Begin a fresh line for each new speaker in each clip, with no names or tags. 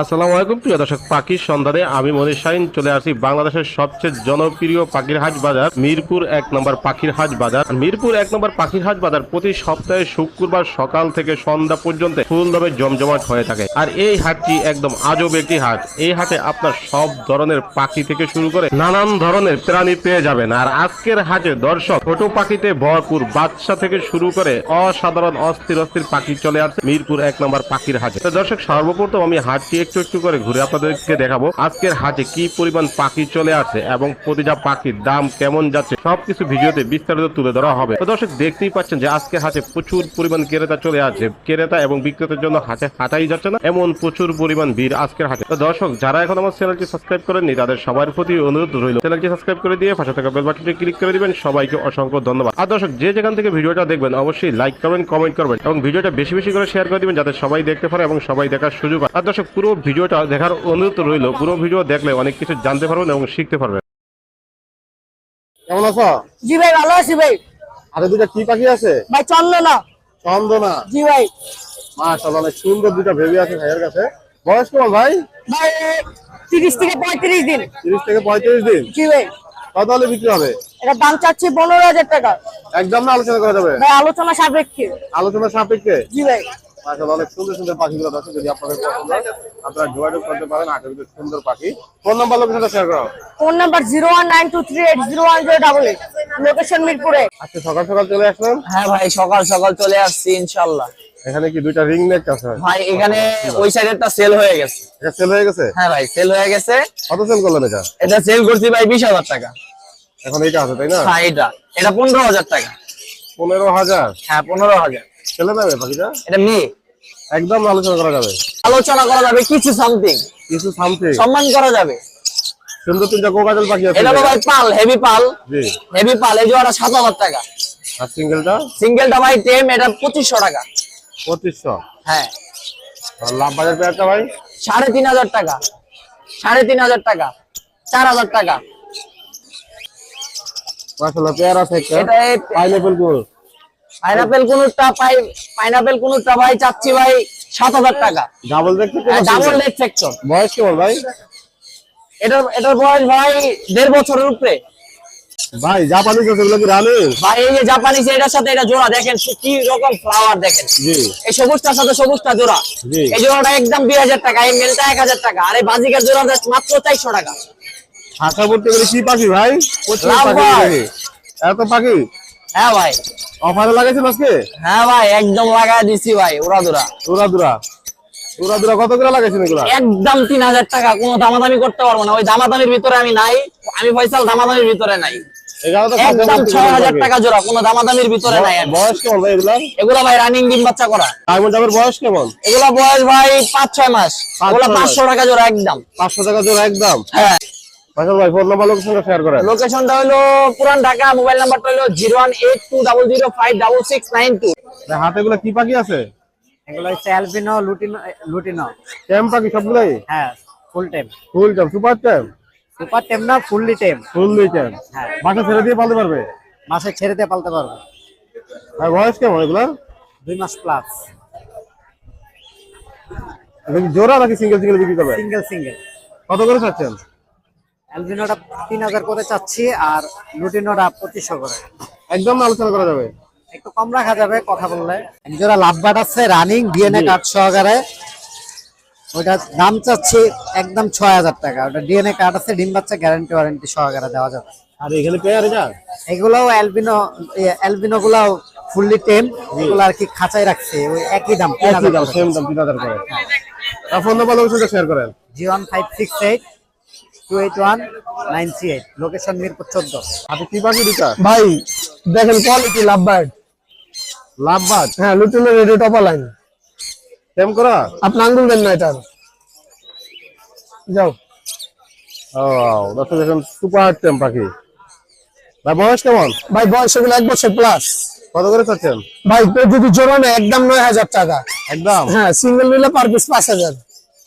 আসসালামু আলাইকুম। প্রিয় দর্শক, পাখির সন্ধানে আমি মনির শাহিন চলে আসি বাংলাদেশের সবচেয়ে জনপ্রিয় পাখির হাট বাজার, মিরপুর এক নম্বর পাখির হাট বাজার। মিরপুর এক নম্বর পাখির হাট বাজার প্রতি সপ্তাহে শুক্রবার সকাল থেকে সন্ধ্যা পর্যন্ত ফুলভাবে জমজমাট হয়ে থাকে। আর এই হাটটি একদম আজব একটি হাট। এই হাটে আপনার সব ধরনের পাখি থেকে শুরু করে নানান ধরনের প্রাণী পেয়ে যাবেন। আর আজকের হাটে দর্শক, ছোট পাখিতে ভরপুর বাচ্চা থেকে শুরু করে অসাধারণ অস্থির অস্থির পাখি চলে আসছে মিরপুর এক নম্বর পাখির হাটে। দর্শক, সর্বপ্রথম আমি হাটটি একটু একটু করে ঘুরে আপনাদেরকে দেখাবো আজকের হাটে কি পরিমাণ পাখি চলে আসছে এবং প্রতিটা পাখির দাম কেমন যাচ্ছে সবকিছু ভিডিওতে বিস্তারিত তুলে ধরা হবে। তো দর্শক, দেখতেই পাচ্ছেন যে আজকের হাটে প্রচুর পরিমাণ ক্রেতা চলে আসছে ক্রেতা এবং বিক্রেতার জন্য হাটে হাঁটাই যাচ্ছে না, এমন প্রচুর পরিমাণ ভিড় আজকের হাটে। তো দর্শক, যারা এখন আমার চ্যানেলটি সাবস্ক্রাইব করেননি, তাদের সবার প্রতি অনুরোধ রইল। চ্যানেলটি সাবস্ক্রাইব করে দিয়ে পাশে থাকা বেল বাটনটি ক্লিক করে দিবেন। সবাইকে অসংখ্য ধন্যবাদ। আর দর্শক, যে যেখান থেকে ভিডিওটা দেখবেন, অবশ্যই লাইক করবেন, কমেন্ট করবেন এবং ভিডিওটা বেশি বেশি করে শেয়ার করে দিবেন, যাতে সবাই দেখতে পারে এবং সবাই দেখার সুযোগ হয় আর দর্শক, পুরো ভিডিওটা দেখার অনুরোধ রইল। পুরো ভিডিও দেখলে অনেক কিছু জানতে পারবেন এবং শিখতে পারবেন।
কেমন আছো?
জি ভাই ভালো আছি ভাই।
আরে দুটা কি পাখি আছে?
ভাই চন্দনা।
চন্দনা।
জি ভাই।
মাশাআল্লাহ অনেক সুন্দর দুটা ভেবি আছে ভাইয়ের কাছে। বয়স কেমন ভাই?
ভাই তিরিশ থেকে পঁয়ত্রিশ দিন।
তিরিশ থেকে পঁয়ত্রিশ দিন।
জি ভাই।
কত হলে বিক্রি হবে?
এটা দাম চাচ্ছি পনেরো হাজার টাকা।
একদম না আলোচনা করা যাবে?
ভাই আলোচনা সাপেক্ষে।
আলোচনা সাপেক্ষে?
জি ভাই।
আচ্ছা, আসলে অনেক সুন্দর সুন্দর পাখিগুলো আছে যদি আপনাদের পছন্দ হয় আপনারা যোগাযোগ করতে পারেন আটের ভিতরে সুন্দর পাখি। ফোন নাম্বার লোকেশনটা শেয়ার করো।
Phone number zero one nine two three eight zero one zero double eight location মিরপুরে।
আচ্ছা সকাল সকাল চলে আসলাম
হ্যাঁ ভাই সকাল সকাল চলে আসছি ইনশাল্লাহ
এখানে কি দুইটা রিং নেক আছে?
ভাই এখানে আচ্ছা। ওই সাইডেরটা সেল হয়ে গেছে।
এটা সেল হয়ে গেছে?
হ্যাঁ ভাই সেল হয়ে গেছে।
কত সেল করলেন এটা?
এটা সেল করছি ভাই 20000 টাকা।
এখন এটা আছে তাই না?
হ্যাঁ এটা এটা 15000 টাকা।
15000
হ্যাঁ 15000
চলে যাবে পাখিটা?
এটা মেয়ে।
একদম আলোচনা করা যাবে।
আলোচনা করা যাবে কিছু সামথিং
কিছু সামথিং
সম্মান করা যাবে।
সুন্দর তিনটা কোকাজল পাখি আছে।
এটা ভাই পাল হেভি পাল।
জি।
হেভি পাল এই জোড়া 7000 টাকা।
আর সিঙ্গেলটা
সিঙ্গেলটা ভাই টেম এটা 2500 টাকা।
2500
হ্যাঁ।
আর লাভ বাজার পেয়ারটা ভাই?
3500 টাকা। 3500 টাকা। 4000 টাকা।
মাশাআল্লাহ পেয়ার আছে একটা
এটা
পাইনাপল গোল
পাইনাপেল কোনটা পাই পাইনাপেল কোনটা ভাই চাচ্ছি ভাই সাত হাজার টাকা।
ডাবল দেখতে
ডাবল লেগ সেকশন
বয়স কেমন ভাই?
এটার এটার বয়স ভাই দেড় বছরের উপরে।
ভাই জাপানি আছে এগুলো কি রানি?
ভাই এই যে জাপানিজ এটার সাথে এটা জোড়া দেখেন কি রকম ফ্লাওয়ার দেখেন।
জি।
এই সবুজটার সাথে সবুজটা জোড়া।
জি।
এই জোড়াটা একদম দুই হাজার টাকা এই মেলটা এক হাজার টাকা। আর এই বাজিকার জোড়া মাত্র চারশো টাকা।
হাসা বলতে গেলে কি পাখি ভাই। এত পাখি?
হ্যাঁ ভাই।
অফারে লাগাইছেন আজকে?
হ্যাঁ ভাই একদম লাগাই দিছি ভাই ওরা দোরা
দুরা দুরা দুরা দুরা কত করে লাগাইছেন এগুলা?
একদম তিন হাজার টাকা কোনো দামাদামি করতে পারব না। ওই দামাদামির ভিতরে আমি নাই আমি ফয়সাল দামাদামির ভিতরে নাই। একদম ছয় হাজার টাকা জোড়া কোনো দামাদামির ভিতরে নাই আমি।
বয়স কেমন ভাই এগুলা?
এগুলা ভাই রানিং ডিম বাচ্চা করা।
ডায়মন্ড জামের বয়স কেমন?
এগুলা বয়স ভাই পাঁচ ছয় মাস। এগুলা টাকা জোড়া একদম।
পাঁচশো টাকা জোড়া একদম?
হ্যাঁ।
ভাই ফোন নাম্বার লোকেশনটা শেয়ার করেন?
লোকেশনটা হলো পুরান ঢাকা মোবাইল নাম্বারটা হলো
হাতে কি পাখি আছে?
এগুলো হচ্ছে অ্যালবিনো লুটিনো লুটিনো
টেম পাখি সবগুলাই?
হ্যাঁ ফুল টেম
ফুল টেম সুপার টেম
সুপার টেম না ফুললি টেম
ফুললি টেম
হ্যাঁ।
ছেড়ে দিয়ে পালতে পারবে?
মাসে ছেড়ে দিয়ে পালতে পারবে।
ভাই বয়স কেমন এগুলা
দুই মাস প্লাস
জোড়া নাকি সিঙ্গেল সিঙ্গেল বিক্রি করবে?
সিঙ্গেল সিঙ্গেল
কত করে চাচ্ছেন?
অ্যালবিনোটা তিন হাজার করে চাচ্ছি আর লুটিনোটা পঁচিশশো করে।
একদম আলোচনা করা যাবে।
একটু কম রাখা যাবে কথা বললে। একজোড়া লাভবাট আছে রানিং ডিএনএ কার্ড সহকারে ওইটা দাম চাচ্ছি একদম ছয় হাজার টাকা। ওটা ডিএনএ কার্ড আছে ডিম বাচ্চা গ্যারান্টি ওয়ারেন্টি সহকারে দেওয়া যাবে।
আর এখানে পেয়ার এটা?
এগুলোও অ্যালবিনো অ্যালবিনো গুলাও ফুললি টেম এগুলো আর কি খাঁচাই রাখছে ওই একই দাম
একই দাম সেম দাম তিন হাজার করে। ফোন নাম্বার লোকেশনটা শেয়ার করেন।
জি one five six eight two eight one nine three eight location Mirpur চোদ্দ।
হাতে কি পাখি দুটা
ভাই দেখেন কোয়ালিটি লাভ বার্ড
লাভ বাজ
হ্যাঁ লুটিনের রেডি টপ লাইন
টেম করা?
আপনি আঙ্গুল দেন না এটার। যাও।
ও দর্শক দেখেন সুপার টেম পাখি। ভাই বয়স কেমন?
ভাই বয়স এগুলো এক বছর প্লাস
কত করে চাচ্ছেন?
ভাই যদি একদম নয় হাজার টাকা।
একদম?
হ্যাঁ সিঙ্গেল নিলে পার পিস পাঁচ হাজার।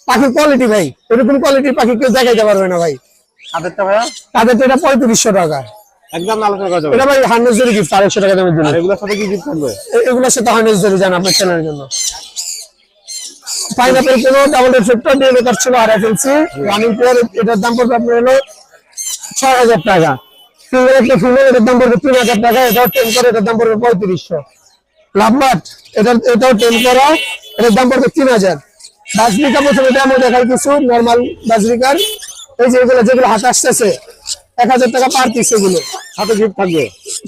পাখির কোয়ালিটি ভাই এরকম কোয়ালিটির পাখি কেউ দেখাইতে পারবে না ভাই। তাদের তো এটা পঁয়ত্রিশশো টাকা।
একদম না আলোচনা করা যাবে
এটা ভাই হান্ড্রেড জরি গিফট আড়াইশো টাকা দামের জন্য।
আর এগুলোর সাথে কি গিফট থাকবে?
এগুলোর সাথে হান্ড্রেড জরি জান আপনার চ্যানেলের জন্য।
পাইনাপেল কোনো ডাবল রিফ্লেক্টর ডিএনএ কার্ড ছিল আর এফএলসি রানিং এটার দাম পড়বে আপনার হলো ছয় হাজার টাকা। একটা এটার দাম পড়বে তিন হাজার টাকা এটাও টেন করে এটার দাম পড়বে পঁয়ত্রিশশো। লাভবাট এটা এটাও টেন করা এটার দাম পড়বে তিন হাজার। বাজরিকা প্রথমে দামও দেখাই কিছু নর্মাল বাজরিকার। এই যে এগুলো যেগুলো হাতে আসতেছে এক হাজার টাকা পার পিস এগুলো।
হাতে গিফট থাকবে?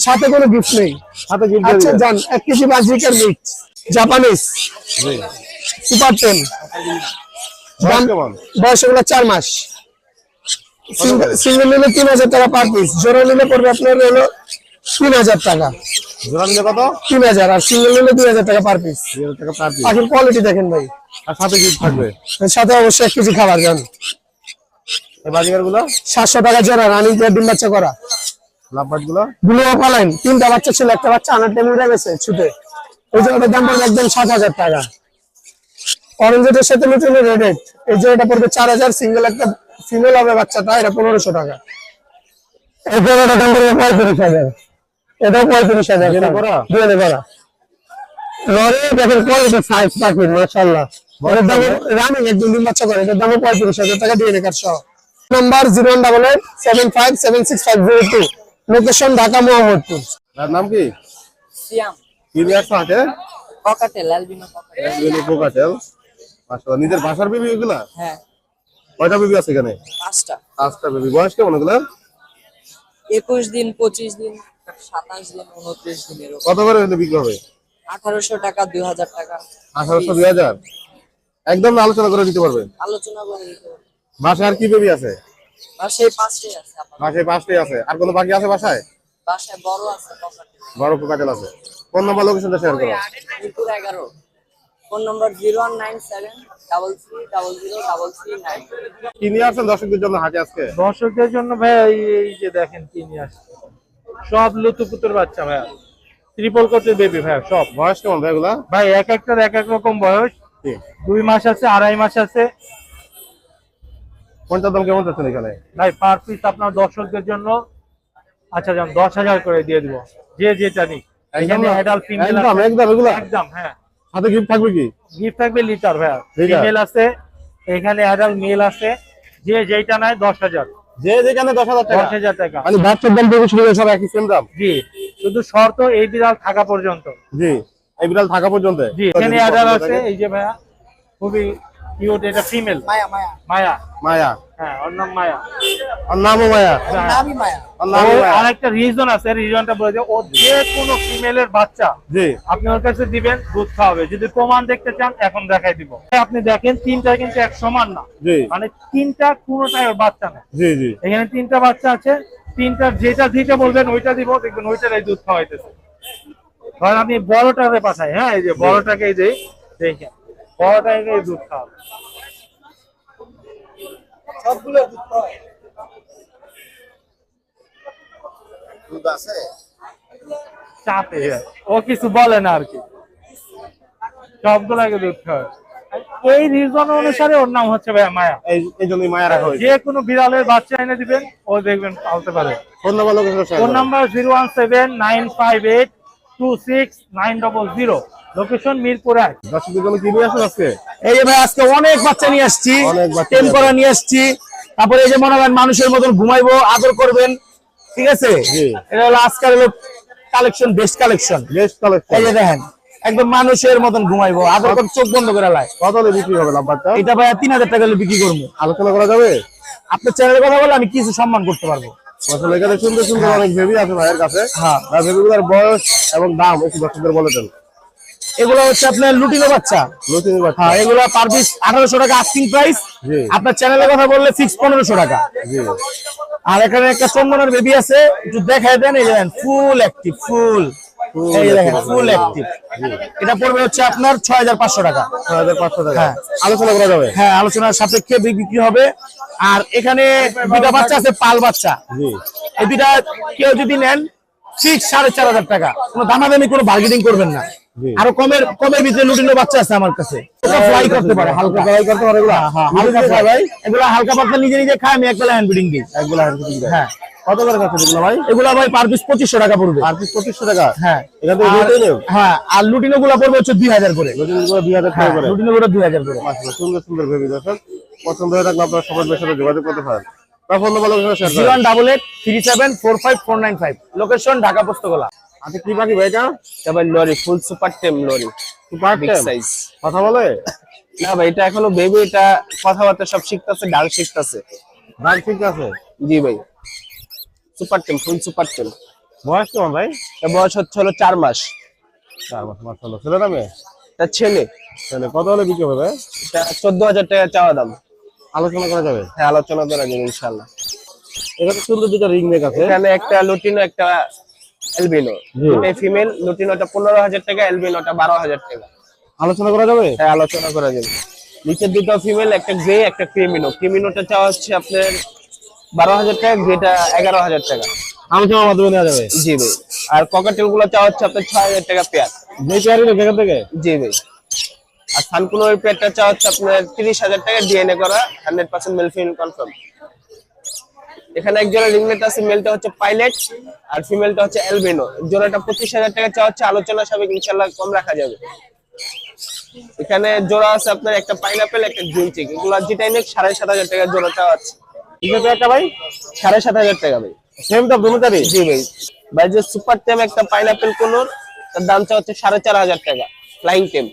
সাথে কোনো গিফট নেই।
হাতে গিফট
আচ্ছা যান এক kg budgerigar mix Japanese super ten বয়স এগুলো চার মাস। সিঙ্গেল নিলে তিন হাজার টাকা পার পিস জোড়া নিলে পড়বে আপনার হলো তিন হাজার টাকা।
জোড়া নিলে কত?
তিন হাজার আর সিঙ্গেল নিলে দুই হাজার টাকা পার পিস
টাকা পার পিস
পাখির কোয়ালিটি দেখেন ভাই।
আর সাথে গিফট থাকবে?
সাথে অবশ্যই এক কেজি খাবার
এই গুলো?
সাতশো টাকা জোড়া রানিং পেয়ার ডিম বাচ্চা করা। লাভবাটগুলো? তিনটা বাচ্চা ছিল একটা বাচ্চা আনার টাইম উঠে গেছে ছুটে। ওই জোড়াটার দাম পড়বে একদম সাত হাজার টাকা। অরেঞ্জের সাথে লুটিনো রেডেড এই জোড়াটা পড়বে চার হাজার সিঙ্গেল একটা ফিমেল হবে বাচ্চাটা এটা পনেরোশো টাকা। এই জোড়াটার দাম পড়বে পঁয়ত্রিশ হাজার। এটাও পঁয়ত্রিশ হাজার
করা?
লরে দেখেন কোয়ালিটি সাইজ পাখির মাশাআল্লাহ। দাম রানিং একদম বাচ্চা করে এটার দাম পঁয়ত্রিশ হাজার টাকা কার্ড সহ number zero one double eight seven five seven six five zero two location Dhaka Mohammadpur
তার নাম কি?
সিয়াম।
কি
অ্যালবিনো
পোকাটেল। মাশাআল্লাহ নিজের বাসার বেবি এগুলা?
হ্যাঁ।
কয়টা বেবি আছে এখানে?
পাঁচটা।
পাঁচটা বেবি বয়স কেমন এগুলা
একুশ দিন পঁচিশ দিন। সাতাশ দিন উনত্রিশ দিন
কত করে বিক্রি হবে?
আঠারোশো টাকা দুই হাজার টাকা।
আঠারোশো দুই হাজার? একদম আলোচনা করে দিতে পারবে
আলোচনা করে দিতে
আর কি বেবি আছে?
আর সেই পাঁচটাই আছে
বাসায় পাঁচটাই আছে। আর কোনো বাকি আছে বাসায়?
বাসায় বড় আছে
বড় পোকাটেল আছে। কোন নাম্বার লোকেশনটা শেয়ার করো।
মিরপুর এগারো। Phone number zero one nine seven double three double zero double three nine.
কি নিয়ে আসছেন দর্শকদের জন্য হাটে আজকে?
দর্শকদের জন্য ভাইয়া এই এই যে দেখেন কি নিয়ে আসছে সব লুতুপুতুর বাচ্চা ভাইয়া। ত্রিপল কোটের বেবি ভাইয়া সব।
বয়স কেমন ভাই এগুলা
ভাই এক একটার এক এক রকম বয়স। দুই মাস আছে আড়াই মাস আছে।
কোনটার দাম কেমন যাচ্ছেন এখানে?
ভাই পার পিস আপনার দর্শকদের জন্য আচ্ছা যান দশ হাজার করে দিয়ে দিব। যে যেটা নি এখানে অ্যাডাল্ট ফিমেল
একদম একদম এগুলা?
একদম হ্যাঁ।
সাথে গিফট থাকবে কি?
গিফট থাকবে লিটার ভাইয়া? ফিমেল আছে এখানে অ্যাডাল্ট মেল আছে। যে যেটা নেয় দশ হাজার।
যে যেখানে দশ হাজার টাকা।
দশ হাজার টাকা।
মানে বাচ্চার দাম বেবি শুরু সব একই সেম দাম?
জি শুধু শর্ত এই বিড়াল থাকা পর্যন্ত।
জি এই বিড়াল থাকা পর্যন্ত?
জি এখানে আছে এই যে ভাইয়া খুবই এটা ফিমেল
মায়া মায়া।
মায়া।
মায়া।
হ্যাঁ ওর নাম মায়া।
আর নামও মায়া?
নামি মায়া।
আর নামও
ওর
মায়া।
আরেকটা রিজন আছে রিজনটা বলে যে ও যে কোনো ফিমেলের বাচ্চা
জি।
আপনি ওর কাছে দিবেন দুধ খাওয়াবে। যদি প্রমাণ দেখতে চান এখন দেখাই দিব। আপনি দেখেন তিনটা কিন্তু এক সমান না। মানে তিনটা কোনোটাই ওর বাচ্চা না।
জি জি।
এখানে তিনটা বাচ্চা আছে তিনটা যেটা দিতে বলবেন ওইটা দিব দেখবেন ওইটারাই দুধ খাওয়াইতেছে। ধরেন আপনি বড়টাকে পাঠাই হ্যাঁ এই যে বড়টাকে দেই দেখেন। বড়টাকে দুধ খাওয়াবে
দুধ আছে?
চাপে। ও কিছু বলে না আর কি। সবগুলাকে দুধ খাওয়াবে এই রিজন অনুসারে ওর নাম হচ্ছে ভাইয়া মায়া।
এই এই জন্যই মায়া রাখা হয়েছে।
যে কোনো বিড়ালের বাচ্চা এনে দিবেন ও দেখবেন পালতে পারে।
Phone number location
phone number zero one seven nine five eight two six nine double zero location Mirpur এক
দর্শকদের জন্য কি নিয়ে আসেন আজকে?
এই ভাই আজকে অনেক বাচ্চা নিয়ে আসছি।
নিয়ে
আসছি। তারপরে এই যে মনে করেন মানুষের মতন ঘুমাইবো আদর করবেন। ঠিক আছে? এটা হলো আজকাল হলো collection best collection
best collection
এই যে দেখেন একদম মানুষের মতন ঘুমাইবো আদর করে চোখ বন্ধ করে লাই
কত হলে বিক্রি হবে
এটা ভাই তিন হাজার টাকা বিক্রি করব।
আলোচনা করা যাবে?
আপনার চ্যানেলের কথা বলে আমি কিছু সম্মান করতে পারব।
আসলে এখানে সুন্দর সুন্দর অনেক বেবি আছে ভাইয়ের কাছে।
হ্যাঁ।
বয়স এবং দাম একটু দর্শকদের বলে দেন।
এগুলো হচ্ছে আপনার লুটিনো বাচ্চা। হ্যাঁ এগুলো পার পিস আঠারোশো টাকা আস্কিং প্রাইস। আপনার চ্যানেলের কথা বললে ফিক্স টাকা।
জি।
আর এখানে একটা চন্দনের বেবি আছে একটু দেখায় দেন এই ফুল অ্যাক্টিভ ফুল এই দেখেন ফুল অ্যাক্টিভ এটা পড়বে হচ্ছে আপনার ছয় হাজার পাঁচশো টাকা। হ্যাঁ।
আলোচনা করা যাবে?
হ্যাঁ আলোচনার সাপেক্ষে বিক্রি হবে। আর এখানে দুটা বাচ্চা আছে পাল বাচ্চা।
জি।
এই দুটা কেউ যদি নেন ঠিক সাড়ে চার হাজার টাকা। কোনো দামাদামি কোনো বার্গেনিং করবেন না। আরও কমের কমের ভিতরে লুটিনো বাচ্চা আছে আমার কাছে। ফ্লাই করতে পারে হালকা।
ফ্লাই করতে পারে এগুলা?
হ্যাঁ,
নিজে
হালকা।
নিজে খায়
এগুলো হালকা পাতলা নিজে নিজে খায় আমি একটা হ্যান্ড ব্রিডিং দিই।
একগুলা হাতে দিয়ে
হ্যাঁ।
কত করে খাচ্ছে এগুলো ভাই?
এগুলা ভাই পার পিস পঁচিশশো টাকা পড়বে।
পিস টাকা?
হ্যাঁ। আর- হ্যাঁ আর লুটিনো গুলা পড়বে হচ্ছে দুই হাজার করে।
টাকা
হ্যাঁ
করে?
লুটিনো গুলো দুই হাজার করে।
মাশাআল্লাহ, সুন্দর সুন্দর ভেবে দর্শক। পছন্দ হয়ে থাকলে আপনারা সবাই সাথে যোগাযোগ করতে পারেন। তার phone number location share
zero
করেন
one double eight three seven four five four nine five. Location Dhaka পুস্তকলা
আচ্ছা কি ভাই এটা?
তারপর lory full super tame lory.
Super
big
tame
size
কথা বলে?
না ভাই এটা এখনও বেবি এটা কথাবার্তা সব শিখতেছে ডাল শিখতেছে।
ঠিক আছে
জি ভাই। সুপার টেম ফুল সুপার টেম
বয়স কেমন ভাই?
এর বয়স হচ্ছে হলো চার মাস।
চার মাস মাসাল্লাহ ছেলে নামে?
তার ছেলে।
ছেলে। কত হলে বিক্রি হবে
এটা চোদ্দ হাজার টাকা চাওয়া দাম।
আলোচনা করা যাবে?
হ্যাঁ আলোচনা করা যাবে ইনশাল্লাহ
এখানে সুন্দর দুটো রিং নেক আছে।
এখানে একটা লুটিনো একটা এলবিনো। দুটাই ফিমেল লুটিনোটা পনেরো হাজার টাকা এলবিনোটা বারো হাজার টাকা।
আলোচনা করা যাবে?
হ্যাঁ আলোচনা করা যাবে। নিচের দুটো ফিমেল একটা গ্রে একটা ক্রিমিনো। ক্রিমিনোটা চাওয়া হচ্ছে আপনার বারো হাজার টাকা গ্রেটা এগারো হাজার টাকা।
আলোচনার মাধ্যমে নেওয়া যাবে?
জি ভাই। আর ককাটেলগুলো চাওয়া হচ্ছে আপনার ছয় হাজার টাকা পেয়ার।
যে পেয়ারি নেক এখান থেকে?
জি ভাই। আর সানকুনোর পেয়ারটা চাওয়া হচ্ছে আপনার তিরিশ হাজার টাকা ডিএনএ করা hundred percent male female confirm এখানে এক জোড়া রিংনেট আছে মেলটা হচ্ছে পাইলট আর ফিমেলটা হচ্ছে এলবিনো জোড়াটা পঁচিশ হাজার টাকা চাওয়া হচ্ছে আলোচনা সাবেক ইনশাল্লাহ কম রাখা যাবে। এখানে জোড়া আছে আপনার একটা পাইনাপেল একটা গ্রিন চিক এগুলো যেটাই নেক সাড়ে সাত হাজার টাকা জোড়া চাওয়া আছে
ভাই?
সাড়ে সাত হাজার টাকা ভাই।
সেম তো দুটারই
জি ভাই। ভাই যে সুপার টেম একটা পাইনাপেল কোনোর তার দাম চা হচ্ছে সাড়ে চার হাজার টাকা ফ্লাইং টেম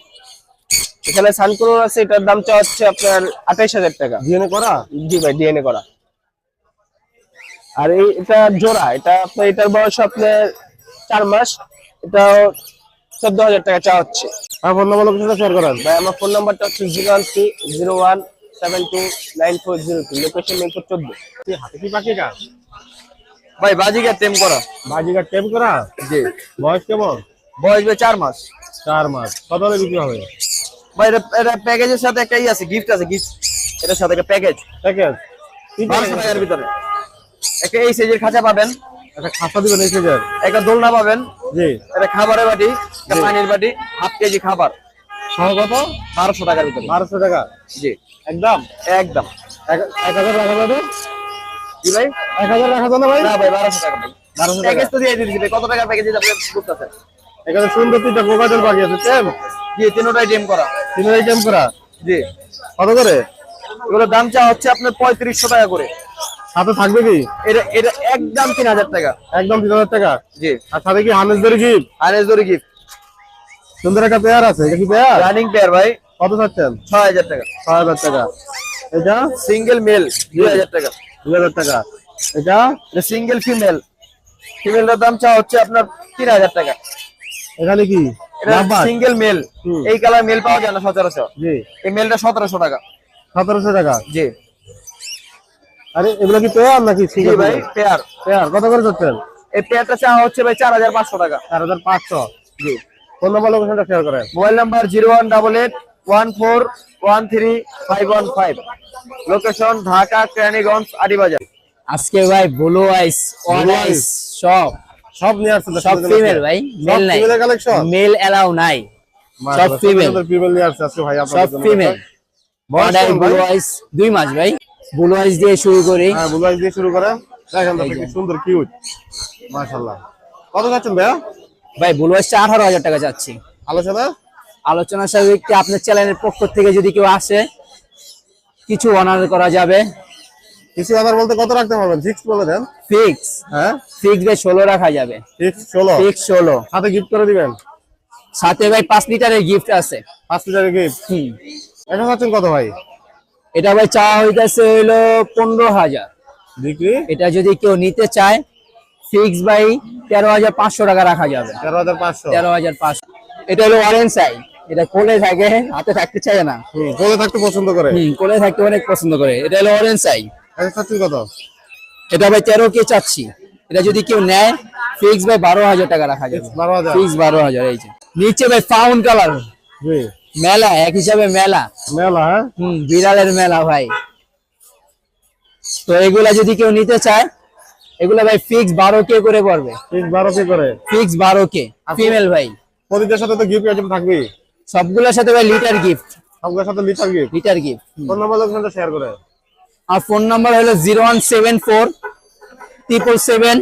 এখানে সানকুনোর আছে এটার দাম চা হচ্ছে আপনার আঠাইশ হাজার টাকা।
ডিএনএ করা?
জি ভাই ডিএনএ করা। আর এই এটা জোড়া এটা আপনার এটার বয়স আপনার চার মাস এটা চোদ্দ হাজার টাকা চা হচ্ছে।
আর ফোন নাম্বার লোকেশনটা শেয়ার করেন।
ভাই আমার ফোন নাম্বারটা হচ্ছে zero one three zero one seven two nine four zero two location Mirpur চোদ্দ
কি হাতে কি পাখি এটা
ভাই বাজিকার টেম করা।
বাজিকার করা?
জি।
বয়স কেমন?
বয়স ভাই চার মাস।
চার মাস। কত হলে বিক্রি হবে?
ভাই এটা প্যাকেজের সাথে একটা ই আছে গিফট আছে গিফট এটার সাথে একটা প্যাকেজ
প্যাকেজ কি
বারোশো টাকার ভিতরে। একটা এই সাইজের খাঁচা পাবেন।
একটা খাতা দিবেন এই কেজি
একটা দোলনা পাবেন।
জি।
একটা খাবারের বাটি একটা পানির বাটি হাফ কেজি খাবার।
সহ কত?
বারোশো টাকার ভিতরে।
বারোশো টাকা?
জি।
একদম?
একদম।
এক হাজার রাখা যাবে?
কি ভাই?
এক হাজার রাখা যাবে ভাই?
না ভাই বারোশো টাকা ভাই।
বারোশো টাকা।
প্যাকেজ তো দিয়ে দিচ্ছি ভাই। কত টাকার প্যাকেজ আপনি বুঝতেছেন
এখানে সুন্দর তিনটা কোকাটেল পাখি আছে টেপ
জি তিনোটাই টেম করা। জি।
কত করে?
এগুলোর দাম চা হচ্ছে আপনার পঁয়ত্রিশশো টাকা করে।
সাথে থাকবে কি?
এটা এটা একদম তিন হাজার টাকা।
একদম তিন হাজার টাকা?
জি।
আর সাথে কি হামেশ দরি গিফট
এস দড়ি গিফট
সুন্দর একটা পেয়ার আছে এটা কি পেয়ার
রানিং পেয়ার ভাই।
কত চাচ্ছেন?
ছয় হাজার টাকা।
ছয় হাজার টাকা। এটা?
সিঙ্গেল মেল দুই হাজার টাকা।
দুই হাজার টাকা। এটা?
এটা সিঙ্গেল ফিমেল ফিমেলটার দাম চা হচ্ছে আপনার তিন হাজার টাকা।
এখানে কি?
সিঙ্গেল মেল এই কালার মেল পাওয়া যায় না সচরাচর
জি।
এই মেলটা সতেরোশো টাকা।
সতেরোশো টাকা?
জি।
আরে এগুলো কি পেয়ার নাকি সিঙ্গেল
ভাই পেয়ার
পেয়ার কত করে চাচ্ছেন?
এই পেয়ারটা চা হচ্ছে ভাই চার হাজার পাঁচশো টাকা।
চার হাজার পাঁচশো।
জি।
ফোন নাম্বার লোকেশনটা শেয়ার করেন।
Mobile number zero one double eight one four one three five one five. Location Dhaka Keraniganj Adibazar.
আজকে ভাই ব্লু আইস অন আইস সব।
সব নিয়ে আসছেন
সব ফিমেল ভাই মেল নাই।
কালেকশন
মেল এলাও নাই। সব female।
ফিমেল নিয়ে আসছে আজকে ভাই
সব
আপনাদের
ফিমেল
ভাই?
ব্লু আইস দুই মাস ভাই। ব্লু আইস দিয়ে শুরু করি।
হ্যাঁ বুলাই দিয়ে শুরু করে দেখেন তো কি সুন্দর কিউট মাশাআল্লাহ। কত যাচ্ছেন ভাইয়া?
ভাই ব্লু আঠারো হাজার টাকা যাচ্ছি
আলোচনা?
আলোচনা সাপেক্ষে আপনার চ্যানেলের পক্ষ থেকে যদি কেউ আসে কিছু অনার করা যাবে।
কিছু আবার বলতে কত রাখতে পারবেন? ফিক্স বলে দেন।
ফিক্স
হ্যাঁ?
ফিক্স ভাই ষোলো রাখা যাবে।
ফিক্স ষোলো।
ফিক্স ষোলো।
সাথে গিফট করে দিবেন?
সাথে ভাই পাঁচ লিটারের গিফট আছে।
পাঁচ লিটারের গিফট
হুম।
এটা চাচ্ছেন কত ভাই?
এটা ভাই চাওয়া হইতেছে হইল পনেরো হাজার।
বিক্রি?
এটা যদি কেউ নিতে চায় ফিক্স বাই তেরো হাজার পাঁচশো টাকা রাখা যাবে।
তেরো হাজার পাঁচশো।
তেরো হাজার পাঁচশো। এটা হলো অরেঞ্জ সাই এটা কোলে থাকে হাতে থাকতে চায় না।
কোলে থাকতে পছন্দ করে।
হুম কোলে থাকতে অনেক পছন্দ করে। এটা হলো অরেঞ্জ সাই
এটা চাচ্ছেন কত
এটা ভাই তেরো কে চাচ্ছি। এটা যদি কেউ নেয় ফিক্স বাই বারো হাজার টাকা রাখা যাবে।
বারো হাজার।
ফিক্স বারো হাজার এই যে। নিচে ভাই ফাউন্ড কালার মেলা এক হিসাবে মেলা।
মেলা হ্যাঁ?
হুম বিড়ালের মেলা ভাই। তো এগুলা যদি কেউ নিতে চায় এগুলা ভাই ফিক্স বারো কে করে পড়বে।
ঠিক বারো কি করে?
ফিক্স বারো কে। ফিমেল ভাই।
প্রতিটার সাথে তো গিফট আইটেম থাকবে
সবগুলোর সাথে ভাই লিটার গিফট
সবগুলোর সাথে litre gift
litre gift
phone number লোকেশনটা শেয়ার করে।
আর ফোন নাম্বার হলো zero one seven four
triple seven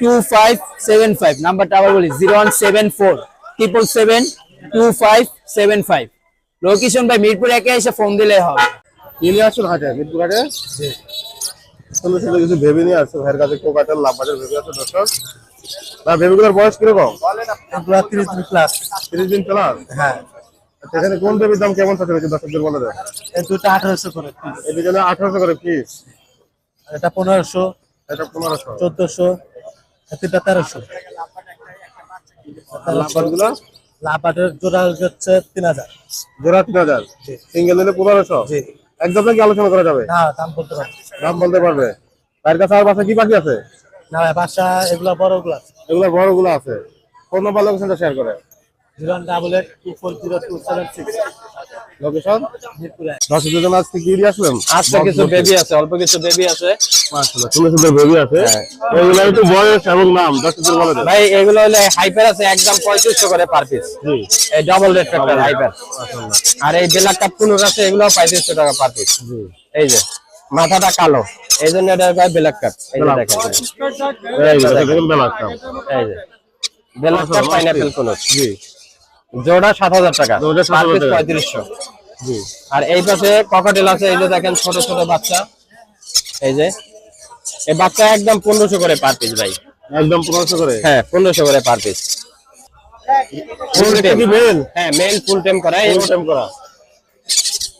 two five seven five নাম্বারটা আবার বলি zero one seven four triple seven two five seven five location ভাই মিরপুর একে এসে ফোন দিলে হবে।
নিয়ে আসছেন হাটে মিরপুর হাটে? সুন্দর সুন্দর কিছু ভেবে নিয়ে আসছে। ভাইয়ের কাছে কোকাটেল ভেবে আছে দর্শক? না ভেবেগুলোর বয়স কীরকম?
তিরিশ দিন প্লাস
তিরিশ দিন প্লাস
হ্যাঁ।
আচ্ছা এখানে কোন দাম কেমন একটু দর্শকদের বলে দেন।
এই দুটো আঠারোশো করে।
এই দুজনে আঠারোশো করে পিস
এটা পনেরোশো।
এটা পনেরোশো।
চোদ্দশো। তিনটা তেরোশো।
লাভগুলো?
লাভাটের জোড়া হচ্ছে তিন হাজার।
জোড়া তিন হাজার। সিঙ্গেল নিলে পনেরোশো?
জি।
একদম নাকি আলোচনা করা যাবে?
হ্যাঁ দাম বলতে পারবে
দাম বলতে পারবে। তার কাছে আর বাসা কি বাকি আছে?
না বাসা এগুলো বড়গুলা
এগুলো বড়গুলা আছে ফোন নাম্বার লোকেশনটা শেয়ার করে?
Zero double eight two four zero two seven six.
Location? দর্শকদের আজকে আসলেন
আজকে কিছু বেবি আছে অল্প কিছু বেবি আছে।
মাশাআল্লাহ সুন্দর সুন্দর বেবি আছে।
হ্যাঁ।
এগুলো একটু বয়স এবং নাম দর্শকদের বলে দেন।
ভাই এগুলো হলে হাইপার আছে একদম পঁয়ত্রিশশো করে পার পিস
জি।
এই ডাবল রেড ফ্যাক্টর হাইপার আর এই ব্ল্যাক কাপ কুনুর আছে এগুলো পঁয়ত্রিশশো টাকা পার পিস এই যে মাথাটা কালো। এই জন্য এটা ব্ল্যাক কাপ এই যে দেখেন।
এই যে দেখেন বেলা কাম
এই যে ব্ল্যাক কাপ পাইনাপেল কুনুর
জি।
জোড়া সাত হাজার টাকা।
জোড়া 7,000
পার পিস
টাকা।
পঁয়ত্রিশশো। আর এই পাশে ককাটেল আছে এই যে দেখেন ছোট ছোট বাচ্চা। এই যে। এই বাচ্চা একদম পনেরোশো করে পার পিস ভাই।
একদম পনেরোশো করে?
হ্যাঁ পনেরোশো করে পার পিস হ্যাঁ মেল ফুল টেম করা। এই
ফুল টাইম করা।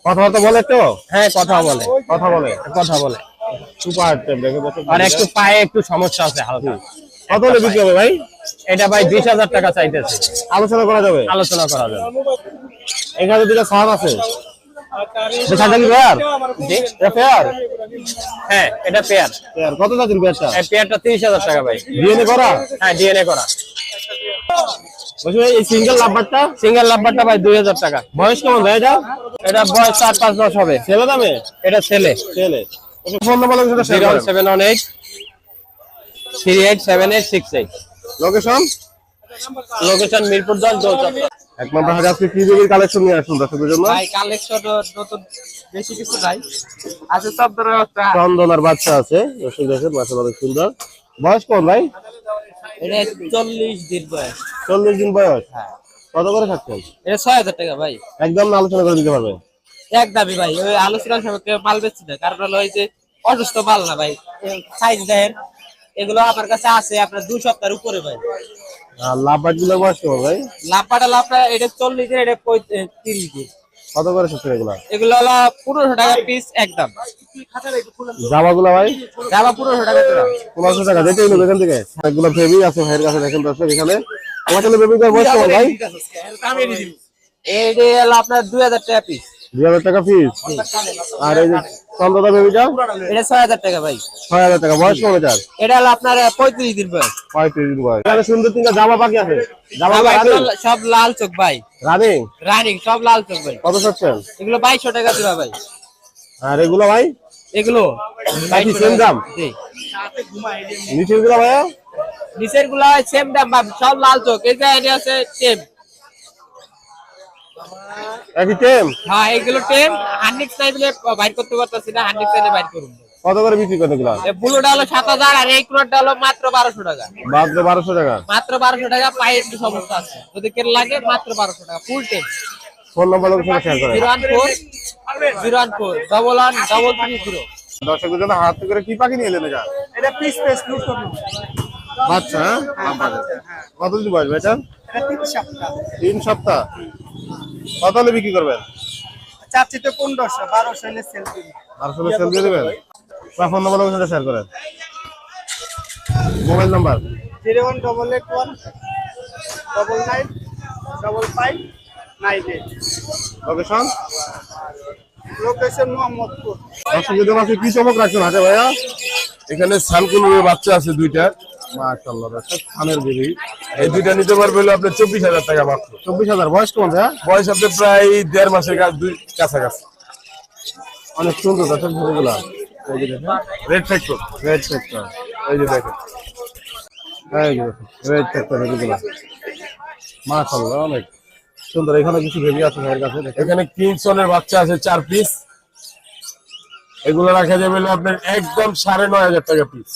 কথাবার্তা বলে তো?
হ্যাঁ কথা বলে।
কথা বলে।
কথা বলে।
সুপার টাইম দেখে
আর একটু পায়ে একটু সমস্যা আছে হালকা।
কত হলে বিক্রি হবে ভাই?
এটা ভাই বিশ হাজার টাকা চাইতেছে।
আলোচনা করা যাবে?
আলোচনা করা যাবে।
এখানে দুটো সার আছে।
হ্যাঁ এটা পেয়ার
কত পেয়ারটা
পেয়ারটা তিরিশ হাজার টাকা ভাই।
ডিএনএ করা?
হ্যাঁ ডিএনএ করা।
সিঙ্গেল নাম্বারটা
সিঙ্গেল নাম্বারটা ভাই দুই হাজার টাকা।
বয়স কেমন ভাই এটা?
এটা বয়স চার পাঁচ মাস হবে।
ছেলে দামে?
এটা ছেলে।
ছেলে। Phone number
seven one eight three eight seven eight six eight
location
location Mirpur দশ দৌচত্বর
এক নম্বর হাজার আজকে কি বেবির কালেকশন নিয়ে আসুন দর্শকদের জন্য?
ভাই কালেকশন নতুন বেশি কিছু নাই। আছে সব ধরনের
চন্দনার বাচ্চা আছে। দর্শক দেখেন মাসাল অনেক সুন্দর। বয়স ভাই?
এটা চল্লিশ দিন বয়স।
চল্লিশ দিন বয়স। কত করে খাচ্ছেন?
এটা ছয় হাজার টাকা ভাই।
একদম না আলোচনা করে দিতে পারবে।
এক দাবি ভাই ওই আলোচনার সময় কেউ মাল বেচছি না। কারণ হলো ওই যে অসুস্থ মাল না ভাই। সাইজ দেন এগুলো আমার কাছে আছে আপনার দুই সপ্তাহের উপরে ভাই।
বয়স কেমন
লাভটা এটা চল্লিশ দিন এটা তিরিশ দিন
কত করে খাচ্ছেন এগুলা?
এগুলো হলো পনেরোশো টাকা পিস একদম।
ভাই?
পনেরোশো টাকা
পনেরোশো টাকা দেখেই নেবে এখান থেকে। এগুলো বেবি আছে ভাইয়ের কাছে দেখেন দর্শক এখানে। আমার বয়স কেমন ভাই?
আপনার দুই হাজার টাকা পিস
দুই হাজার টাকা ফিস আর এই যে চন্দ্রদা বেবিটা
এটা ছয় হাজার টাকা ভাই।
ছয় হাজার টাকা। বয়স কেমন এটার?
এটা হলো আপনার পঁয়ত্রিশ দিন বয়স।
পঁয়ত্রিশ দিন বয়স। এখানে সুন্দর তিনটা জামা পাখি আছে। জামা
ভাই, এগুলো সব লাল চোখ ভাই।
রানিং
রানিং সব লাল চোখ ভাই।
কত চাচ্ছেন
এগুলো বাইশশো টাকা জোড়া ভাই।
আর এগুলো ভাই?
এগুলো 2200
দাম?
জি।
নিচেরগুলো ভাইয়া?
নিচেরগুলো সেম দাম সব লাল চোখ। এই যে এটা আছে টেম
একই টেম?
হ্যাঁ এগুলো টেম। হান্ডিক্স চাইলে বাইর করতে পারতাছি না হান্ডিক্স চাইলে বাইর করুন।
কত করে বিক্রি করেন এগুলো
ব্লুটা হলো সাত হাজার আর এই কুলোটা হলো মাত্র বারোশো টাকা।
মাত্র বারোশো টাকা?
মাত্র বারোশো টাকা পায়ে একটু সমস্যা আছে। যদি কেন লাগে মাত্র বারোশো টাকা full tame.
Phone number location share করেন।
Zero one four zero one four double one double three zero
দর্শকদের জন্য হাত করে কি পাখি নিয়ে এলেন এটা
এটা পিস পিস লুট
বাচ্চা? কতদিন বয়স ভাই
তিন সপ্তাহ।
তিন সপ্তাহ? কত হলে বিক্রি করবেন?
চাচ্ছি তো পনেরোশো বারোশো হলে সেল দিন
বারোশো হলে সেল দিয়ে দেবেন? বা ফোন নম্বর লোকেশনটা শেয়ার করেন। Mobile number
zero one double eight one double nine double five nine eight
location
location Mohammadpur
দর্শকদের জন্য আজকে কি চমক রাখছেন হাতে ভাইয়া
এখানে সানকুলের বাচ্চা আছে দুইটা।
মাশাআল্লাহ দর্শক খানের বেবি
এই দুইটা নিতে পারবে হলো আপনার চব্বিশ হাজার টাকা মাত্র।
চব্বিশ হাজার বয়স কেমন ভাইয়া?
বয়স আপনার প্রায় দেড় মাসের কাছ দুই কাছাকাছি।
অনেক সুন্দর দর্শক
রেড ফ্যাক্টর
রেড সেক্টর
এই যে দেখেন।
এই যে রেড মাশাআল্লাহ অনেক সুন্দর। এখানে কিছু বেবি আছে ভাইয়ের কাছে দেখেন।
এখানে কিংসনের বাচ্চা আছে চার পিস এগুলো রাখা যাবে আপনার একদম সাড়ে নয় হাজার টাকা পিস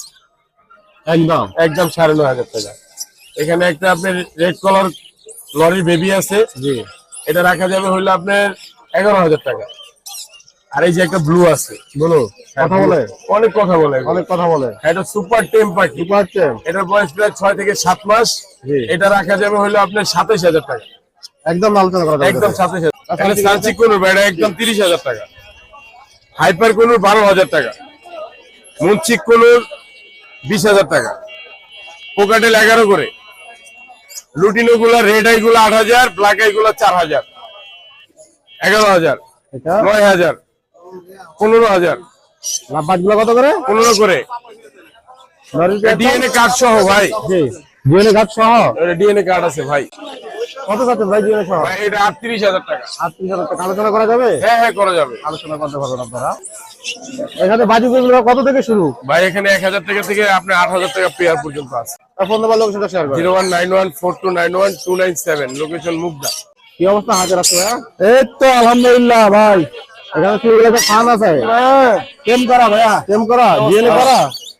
একদম।
একদম সাড়ে নয় হাজার টাকা। এখানে একটা আপনার রেড কালার লরির বেবি আছে।
জি।
এটা রাখা যাবে হইল আপনার এগারো হাজার টাকা। আর এই যে একটা ব্লু আছে।
বলো কথা বলে?
অনেক কথা বলে
অনেক কথা বলে।
এটা সুপার টেম পাখি।
পাচ্ছে
এটার বয়স প্রায় ছয় থেকে সাত মাস।
জি।
এটা রাখা যাবে হইল আপনার সাতাইশ হাজার টাকা।
একদম আলোচনা করা
একদম সাতাইশ হাজার। সানসিক কোন এটা একদম তিরিশ হাজার টাকা। হাইপার কোনুর বারো হাজার টাকা। মুন্সিক কোনুর বিশ হাজার টাকা। পোকাটেল এগারো করে। লুটিনো গুলা রেড আই গুলা আট হাজার ব্ল্যাক আই গুলা চার হাজার এগারো হাজার নয় হাজার পনেরো হাজার।
গুলো কত করে?
পনেরো করে। ডিএনএ কার্ড সহ ভাই।
জিওনে ঘাট সহ?
ডিএনএ কার্ড আছে ভাই।
কত যাচ্ছে ভাই জিওনে সহ?
ভাই এটা আটত্রিশ হাজার টাকা।
আটত্রিশ হাজার টাকা। আলোচনা করা যাবে?
হ্যাঁ হ্যাঁ করা যাবে।
আলোচনা করতে পারবেন আপনারা। এখানে বাজিগুলো কত থেকে শুরু?
ভাই এখানে এক হাজার টাকা থেকে আপনি আট হাজার টাকা পেয়ার পর্যন্ত আছে।
ফোন নাম্বার লোকেশনটা শেয়ার করেন।
Zero one nine one four two nine one two nine seven location Mugda.
কি অবস্থা হাজার আছে ভাইয়া এই তো আলহামদুলিল্লাহ ভাই। এখানে চুলগুলো একটা ফান আছে? কেম করা ভাইয়া। কেম করা ডিএনএ করা?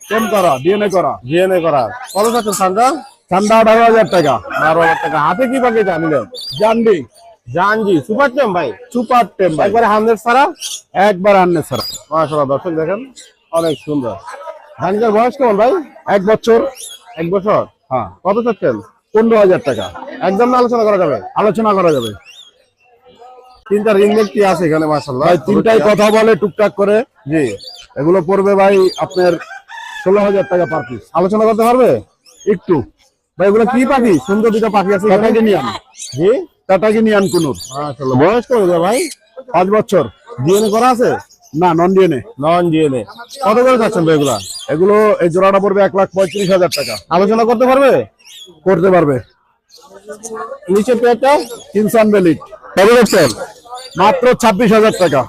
কেম করা ডিএনএ করা। ডিএনএ করা। কত যাচ্ছে সান্দা সান্দা আঠারো হাজার টাকা। বারো হাজার টাকা। হাতে কি পাখি জানিলেন জানবি জানজি সুপার টেম ভাই? সুপার টেম ভাই। একবারে হান্ড্রেড ছাড়া? একবার হান্ড্রেড ছাড়া। মাশাআল্লাহ দর্শক দেখেন অনেক সুন্দর। ধানজার বয়স কেমন ভাই? এক বছর। এক বছর? হ্যাঁ। কত চাচ্ছেন? পনেরো হাজার টাকা। একদম না আলোচনা করা যাবে? আলোচনা করা যাবে। তিনটা রিং নেক কি আছে এখানে মাশাআল্লাহ?
ভাই তিনটাই কথা বলে টুকটাক করে।
জি।
এগুলো পড়বে ভাই আপনার ষোলো হাজার টাকা পার পিস
আলোচনা করতে পারবে?
একটু।
ভাই এগুলো কি পাখি? সুন্দর দুটো পাখি আছে।
টাটাগিনিয়ান
জি
টাটাগিনিয়ান কুনুর।
মাশাআল্লাহ। বয়স কত ভাই?
পাঁচ বছর।
ডিএনএ করা আছে?
না নন ডিএনএ
নন ডিএনএ কত করে যাচ্ছেন ভাই এগুলা?
এগুলো এই জোড়াটা পড়বে এক লাখ পঁয়ত্রিশ হাজার টাকা।
আলোচনা করতে পারবে?
করতে পারবে।
নিচে পেয়ারটা?
বেলিট মাত্র ছাব্বিশ হাজার টাকা।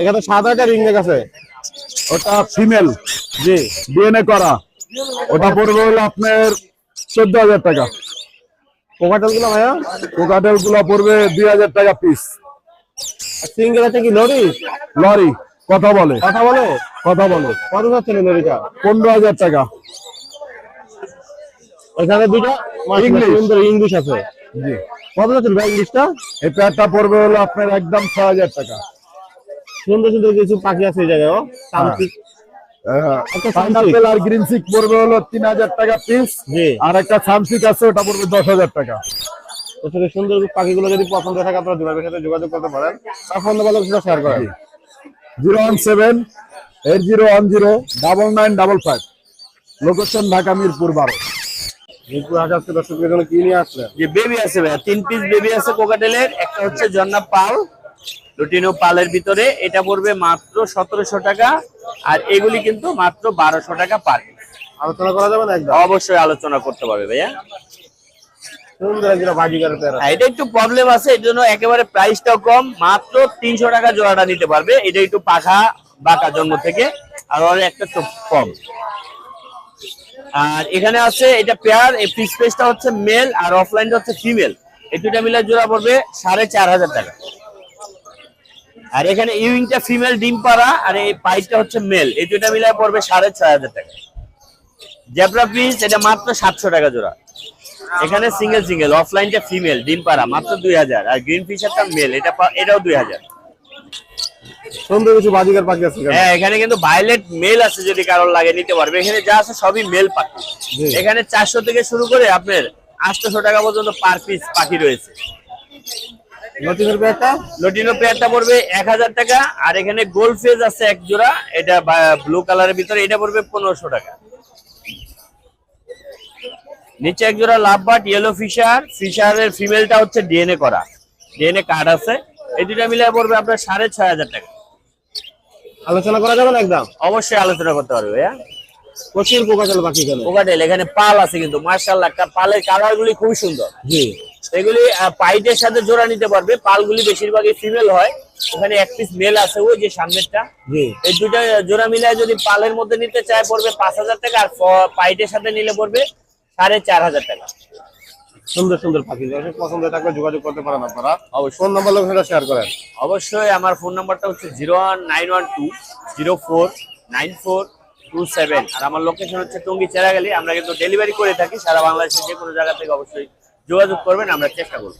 এখানে সাদা একটা রিং আছে।
ওটা ফিমেল
জি
ডিএনএ করা। ওটা পড়বে হলো আপনার চোদ্দ হাজার টাকা।
কোকাটেলগুলো ভাইয়া?
কোকাটেলগুলো পড়বে দুই হাজার টাকা পিস
সিঙ্গেল আছে কি লরি?
লরি কথা বলে।
কথা বলে?
কথা বলে।
কত যাচ্ছেন লরিটা?
পনেরো হাজার টাকা।
এখানে দুটো
ইংলিশ।
ইংলিশ আছে।
জি।
কত যাচ্ছেন ভাই ইংলিশটা
এই প্যাডটা পড়বে হলো আপনার একদম ছ হাজার টাকা।
সুন্দর সুন্দর কিছু পাখি আছে এই জায়গায় ও তান্ত্রিক একটা সানসিক।
পাইনাপেল আর গ্রিন সিক পড়বে হলো তিন হাজার টাকা পিস আর একটা আছে ওটা পড়বে দশ হাজার টাকা।
আসলে সুন্দর পাখিগুলো যদি পছন্দ থাকে আপনারা দুলাবের সাথে যোগাযোগ করতে পারেন। তার ফোন নাম্বার লোকেশনটা শেয়ার করেন
zero one seven eight zero one zero double nine double five. Location Dhaka Mirpur বারো।
মিরপুর জন্য কি নিয়ে আসলেন?
যে বেবি আছে ভাইয়া তিন পিস বেবি আছে কোকাটেলের একটা হচ্ছে জন্না পাল লুটিনো পালের ভিতরে এটা পড়বে মাত্র সতেরোশো টাকা আর এগুলি কিন্তু মাত্র বারোশো টাকা পার
আলোচনা করা যাবে না
অবশ্যই আলোচনা করতে পারবে ভাইয়া। হ্যাঁ, এটা একটু প্রবলেম আছে এর জন্য একেবারে প্রাইসটাও কম মাত্র তিনশো টাকা জোড়াটা নিতে পারবে। এটা একটু পাখা বাঁকা জন্ম থেকে আর একটা কম। আর এখানে আছে এটা পেয়ার এই পিস পেসটা হচ্ছে মেল আর অফলাইনটা হচ্ছে ফিমেল এই দুটা মিলে জোড়া পড়বে সাড়ে চার হাজার টাকা। আর এখানে ইউইংটা ফিমেল ডিম পাড়া আর এই পাইটটা হচ্ছে মেল। এই দুটা মিলে পড়বে সাড়ে ছয় হাজার টাকা। জেব্রা পিস এটা মাত্র সাতশো টাকা জোড়া। এখানে সিঙ্গেল সিঙ্গেল অফলাইনটা ফিমেল ডিম পাড়া মাত্র দুই হাজার। আর গ্রিন ফিশারটা মেল এটা এটাও দুই হাজার।
সুন্দর কিছু বাজিকার পাখি আছে এখানে।
হ্যাঁ এখানে কিন্তু ভায়োলেট মেল আছে যদি কারোর লাগে নিতে পারবে। এখানে যা আছে সবই মেল পাখি। এখানে চারশো থেকে শুরু করে আপনার আটশোশো টাকা পর্যন্ত পার পিস পাখি রয়েছে।
নতুনের পেয়ারটা?
লটিনো পেয়ারটা পড়বে এক হাজার টাকা আর এখানে গোল ফেজ আছে এক জোড়া এটা ব্লু কালারের ভিতরে এটা পড়বে পনেরোশো টাকা। নিচে এক জোড়া লাভ বাট ইয়েলো ফিশার ফিশারের ফিমেলটা হচ্ছে ডিএনএ করা। ডিএনএ কার্ড আছে। এই দুটা মিলে পড়বে আপনার সাড়ে ছয় হাজার টাকা।
আলোচনা করা যাবে না একদম?
অবশ্যই আলোচনা করতে পারবে ভাইয়া।
প্রচুর কোকাটেল পাখি এখানে।
ওকাটেল এখানে পাল আছে কিন্তু মার্শাল্লাহ পালের কালার গুলি খুবই সুন্দর।
জি।
এগুলি পাইটের সাথে জোড়া নিতে পারবে। পালগুলি বেশিরভাগই ফিমেল হয়। ওখানে এক পিস মেল আছে ওই যে সামনেরটা। এই দুটা জোড়া মিলায় যদি পালের মধ্যে নিতে চায় পড়বে পাঁচ হাজার টাকা আর পাইটের সাথে নিলে পড়বে সাড়ে চার হাজার টাকা।
সুন্দর সুন্দর পাখি। পছন্দ থাকলে যোগাযোগ করতে পারেন আপনারা। অবশ্যই। ফোন নাম্বার লোকেশনটা শেয়ার করেন।
অবশ্যই আমার ফোন নাম্বারটা হচ্ছে zero one nine one two zero four nine four two seven. আর আমার লোকেশন হচ্ছে টঙ্গি চেরাগালি। আমরা কিন্তু ডেলিভারি করে থাকি সারা বাংলাদেশের যে কোনো জায়গা থেকে অবশ্যই যোগাযোগ করবেন আমরা চেষ্টা করব।